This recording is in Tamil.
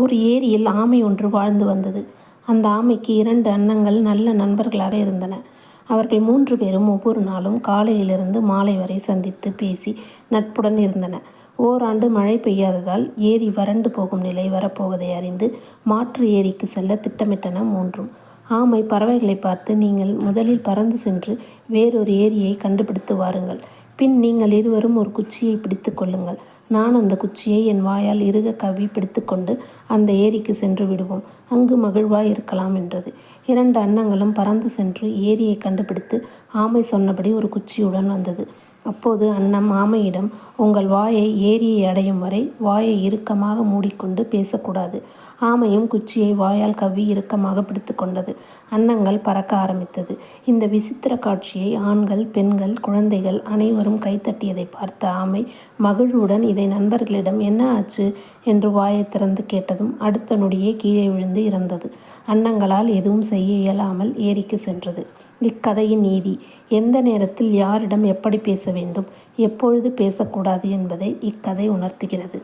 ஒரு ஏரியில் ஆமை ஒன்று வாழ்ந்து வந்தது. அந்த ஆமைக்கு இரண்டு அன்னங்கள் நல்ல நண்பர்களாக இருந்தன. அவர்கள் மூன்று பேரும் ஒவ்வொரு நாளும் காலையிலிருந்து மாலை வரை சந்தித்து பேசி நட்புடன் இருந்தன. ஓராண்டு மழை பெய்யாததால் ஏரி வறண்டு போகும் நிலை வரப்போவதை அறிந்து மாற்று ஏரிக்கு செல்ல திட்டமிட்டன மூன்றும். ஆமை பறவைகளை பார்த்து நீங்கள் முதலில் பறந்து சென்று வேறொரு ஏரியை கண்டுபிடித்து வாருங்கள். பின் நீங்கள் இருவரும் ஒரு குச்சியை பிடித்து கொள்ளுங்கள். நான் அந்த குச்சியை என் வாயால் இறுகக் கவி பிடித்துக்கொண்டு அந்த ஏரிக்கு சென்று விடுவோம். அங்கு மகிழ்வாய் இருக்கலாம் என்றது. இரண்டு அன்னங்களும் பறந்து சென்று ஏரியை கண்டுபிடித்து ஆமை சொன்னபடி ஒரு குச்சியுடன் வந்தது. அப்போது அன்னம் ஆமையிடம் உங்கள் வாயை ஏரியை அடையும் வரை வாயை இறுக்கமாக மூடிக்கொண்டு பேசக்கூடாது. ஆமையும் குச்சியை வாயால் கவ்வி இறுக்கமாக பிடித்து கொண்டது. அன்னங்கள் பறக்க ஆரம்பித்தது. இந்த விசித்திர காட்சியை ஆண்கள் பெண்கள் குழந்தைகள் அனைவரும் கைதட்டியதைப் பார்த்த ஆமை மகிழ்வுடன் இதை நண்பர்களிடம் என்ன ஆச்சு? என்று வாயை திறந்து கேட்டதும் அடுத்த நொடியே கீழே விழுந்து இறந்தது. அன்னங்களால் எதுவும் செய்ய இயலாமல் ஏரிக்கு சென்றது. இக்கதையின் நீதி எந்த நேரத்தில் யாரிடம் எப்படி பேச வேண்டும் எப்பொழுது பேசக்கூடாது என்பதை இக்கதை உணர்த்துகிறது.